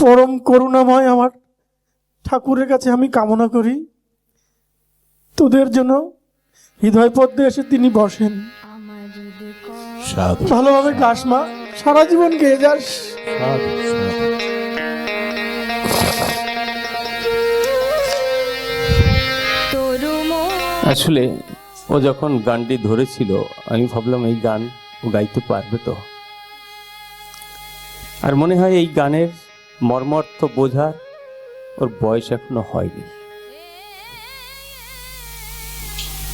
পরম করুণাময় আমার ঠাকুরের কাছে আমি কামনা করি। তোদের জন্য হৃদয় পদ্মে এসে তিনি বসেন। ভালোভাবে গাস মা সারা জীবন গেয়ে যাস। আসলে ও যখন গানটি ধরেছিল আমি ভাবলাম এই গান ও গাইতে পারবে তো। আর মনে হয় এই গানের মর্মার্থ বোঝার ওর বয়স এখনও হয়নি।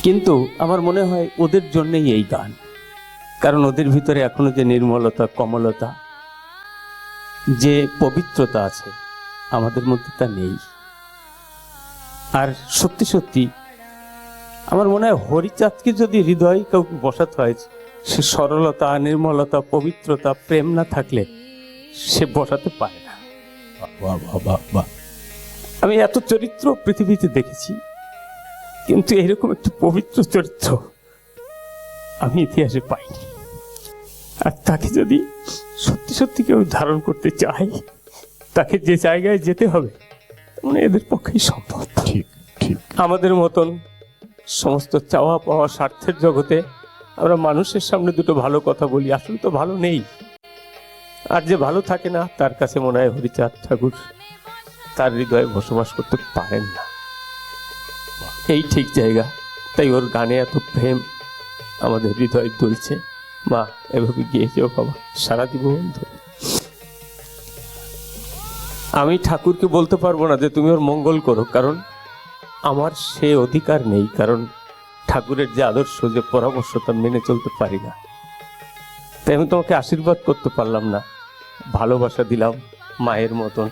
কিন্তু আমার মনে হয় ওদের জন্যই এই গান। কারণ ওদের ভিতরে এখনও যে নির্মলতা, কমলতা, যে পবিত্রতা আছে, আমাদের মধ্যে তা নেই। আর সত্যি সত্যি, আমার মনে হয় হরিচাঁদকে যদি হৃদয় কাউকে বসাতে হয়, সে সরলতা, নির্মলতা, পবিত্রতা, প্রেম না থাকলে সে বসাতে পারে বাহ বাহ বাহ আমি এত চরিত্র পৃথিবীতে দেখেছি কিন্তু এরকম একটি পবিত্র চরিত্র আমি ইতিহাসে পাইনি। আর তাকে যদি সত্যি সত্যি কেউ ধারণ করতে চায় তাকে যে জায়গায় যেতে হবে মানে এদের পক্ষেই সম্ভব। ঠিক ঠিক। আমাদের মতন সমস্ত চাওয়া পাওয়া স্বার্থের জগতে আমরা মানুষের সামনে দুটো ভালো কথা বলি আসলে তো ভালো নেই। আর যে ভালো থাকে না, তার কাছে মনে হয় হরিচাঁদ ঠাকুর তার হৃদয়ে বসবাস করতে পারেন না। এই ঠিক জায়গা। তাই ওর গানে এত প্রেম আমাদের হৃদয় দুলছে। মা, এভাবে গিয়ে যেও বাবা, সারা জীবন ধরে। আমি ঠাকুরকে বলতে পারব না যে তুমি ওর মঙ্গল করো, কারণ আমার সে অধিকার নেই, কারণ ঠাকুরের যে আদর্শ, যে পরামর্শ, তা মেনে চলতে পারি না। তাই আমি তোমাকে আশীর্বাদ করতে পারলাম না। ভালোবাসা দিলাম মায়ের মতন।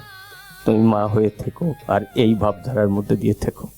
তুমি মা হয়ে থেকো আর এই ভাবধারার মধ্যে দিয়ে থেকো।